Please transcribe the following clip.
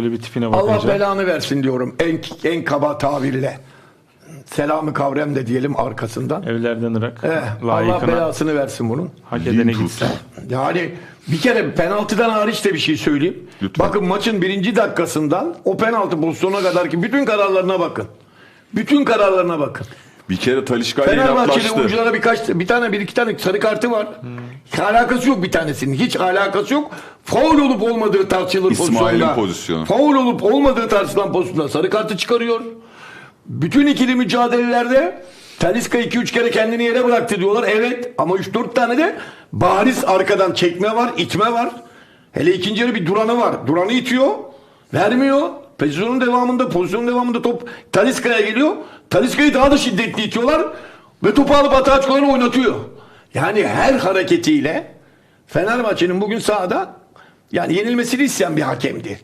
Böyle bir tipine Allah bakınca. belanı versin diyorum en en kaba tabirle. Selamı kavrem de diyelim arkasından. Evlerden Irak. Eh, Allah belasını versin bunun. hak edene gitsin. Yani bir kere penaltıdan hariç de bir şey söyleyeyim. Lütfen. Bakın maçın birinci dakikasından o penaltı pozisyonuna kadar ki bütün kararlarına bakın. Bütün kararlarına bakın. Bir kere Talişka ile inatlaştı. oyunculara birkaç bir tane bir iki tane sarı kartı var. Alakası yok bir tanesinin. Hiç alakası yok. Faul olup olmadığı tartışılır İsmail'in pozisyonda. pozisyonu. Faul olup olmadığı tartışılan pozisyonda sarı kartı çıkarıyor. Bütün ikili mücadelelerde Taliska 2-3 kere kendini yere bıraktı diyorlar. Evet ama 3-4 tane de bariz arkadan çekme var, itme var. Hele ikinci yarı bir duranı var. Duranı itiyor. Vermiyor. Pozisyonun devamında, pozisyonun devamında top Taliska'ya geliyor. Taliska'yı daha da şiddetli itiyorlar. Ve topu alıp çıkılanı oynatıyor. Yani her hareketiyle Fenerbahçe'nin bugün sahada yani yenilmesini isteyen bir hakemdi.